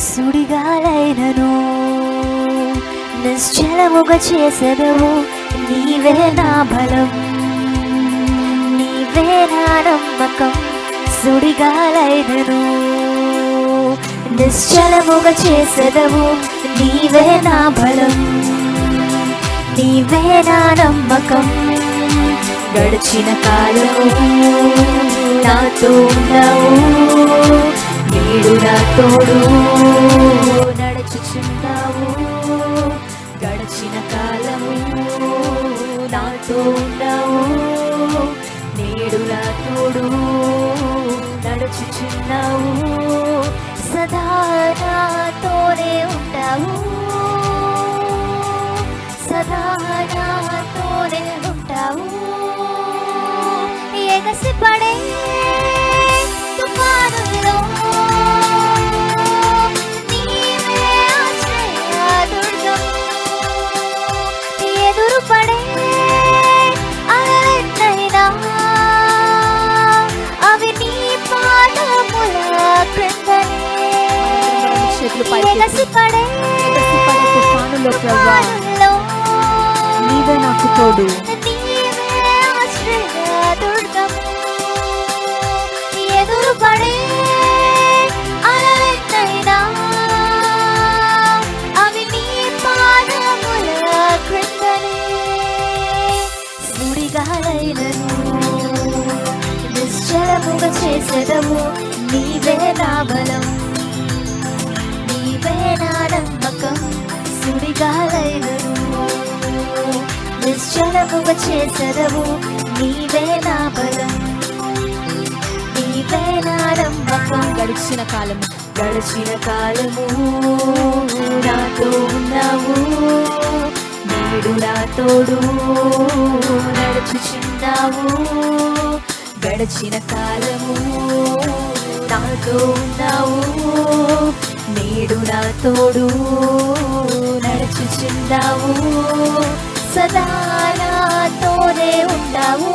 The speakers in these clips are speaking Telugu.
సుడిగాలైనను. నిశ్చలముగా చేసెదవు నీవే నా బలం. నీవే నా నమ్మకం సుడిగాలైనను. నిశ్చలముగా చేసెదవు నీవే నా బలం. నీవే నా నమ్మకం. గడిచిన కాలము నాతో ఉన్నావు నేడు నా తోడు నడుచుచున్నావు గడిచిన కాలము నాతో ఉన్నావు. నేడు నా తోడు నడుచుచున్నావు. సదా నాతోనే ఉంటావు. సదా నాతోనే ఉంటావు. ఎగసి పడే తుఫానులో ప్రభా నీవే నాకు తోడు. చేసెదవు నీవే నా బలం. సుడిగాలైనను నిశ్చలముగా చేసెదవు నీవే నా బలం. నీవే నా నమ్మకం గడిచిన కాలము. గడిచిన కాలము నాతో ఉన్నావు. నేడు నా తోడు నడుచుచున్నావు. గడిచిన కాలము నాతో ఉన్నావు. నీడు నా తోడు నడుచుచున్నావు. సదా నాతోనే ఉంటావు.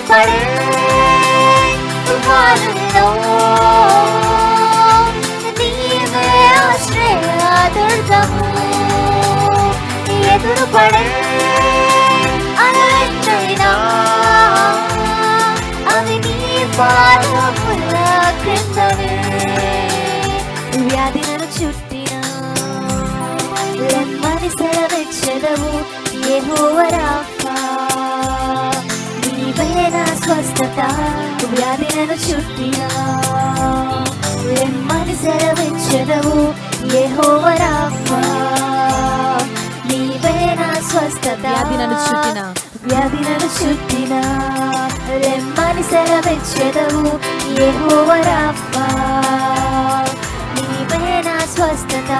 ఎగసి పడే తుఫానుల్లో. నీవే ఆశ్రయదుర్గము. ఎదురు పడే అలలెన్నైనా అవి నీ పాదముల క్రిందనే. వ్యాధి నన్ను చుట్టిన. లెమ్మని సెలవెచ్చదవు యెహోవారాఫా నీవే నా స్వస్థత వ్యాధి నన్ను చుట్టిన. లెమ్మని సెలవెచ్చదవు యెహోవారాఫా నీవే నా స్వస్థత వ్యాధి నన్ను చుట్టిన. వ్యాధి నన్ను చుట్టిన. లెమ్మని సెలవెచ్చదవు యెహోవారాఫా నీవే నా స్వస్థత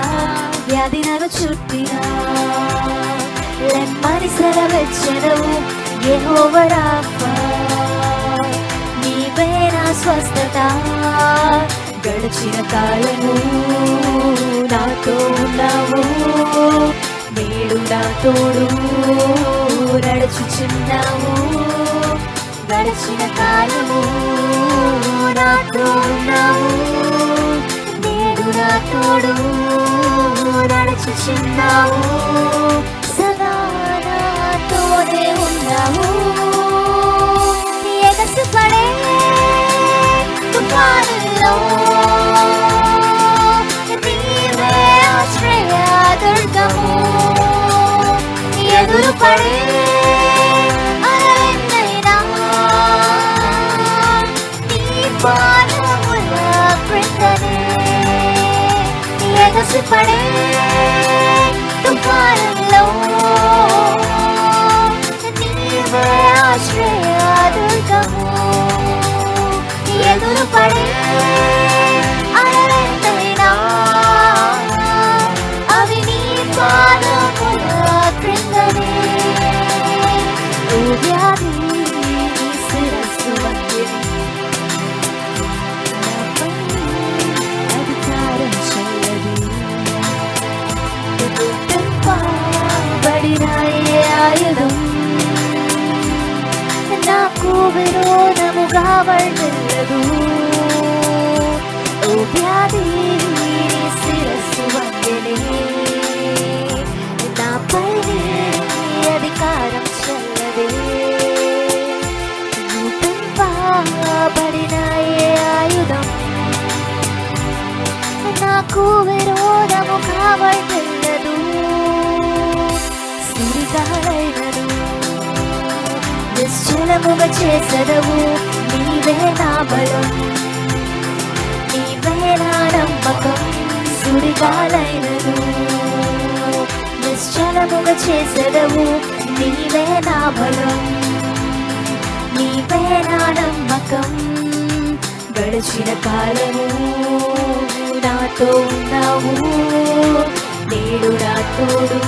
వ్యాధి నన్ను చుట్టిన. లెమ్మని సెలవెచ్చదవు నీవే నా స్వస్థత. గడిచిన కాలము నాతో ఉన్నావు. నేడు నా తోడు నడుచుచున్నావు గడిచిన కాలము నాతో ఉన్నావు. నేడు నా తోడు నడుచుచున్నావు ఎదురు పడే అలలెన్నైనా నీ పాదముల క్రిందనే విరోధముగా వర్ణిల్లదు ఓ వ్యాధి నీ శిరస్సు వందెనే నాపై నీ అధికారం చెల్లదే రూపింపబడిన ఏ ఆయుధం నాకు విరోధము కావట్లేదు సిరిగాలైనను నిశ్చలముగా చేసదవు నీవే నా బలం. నీవే నా నమ్మకం. సుడిగాలైనను. నిశ్చలముగా చేసదవు నీవే నా బలం. నీవే నా నమ్మకం. గడిచిన కాలము నాతో ఉన్నావు. నేడు నా తోడు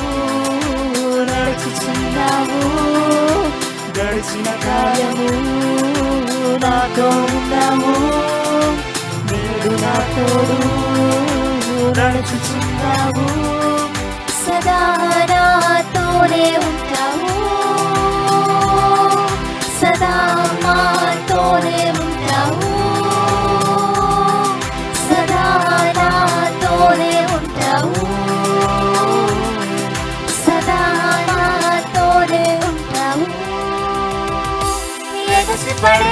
నడుచుచున్నావు. గడిచిన కాలము నాతో ఉన్నాము. నేడు నా తోడు నడుచుచున్నావు సదా నాతోనే ఉంటావు. సదా ఎగసిపడే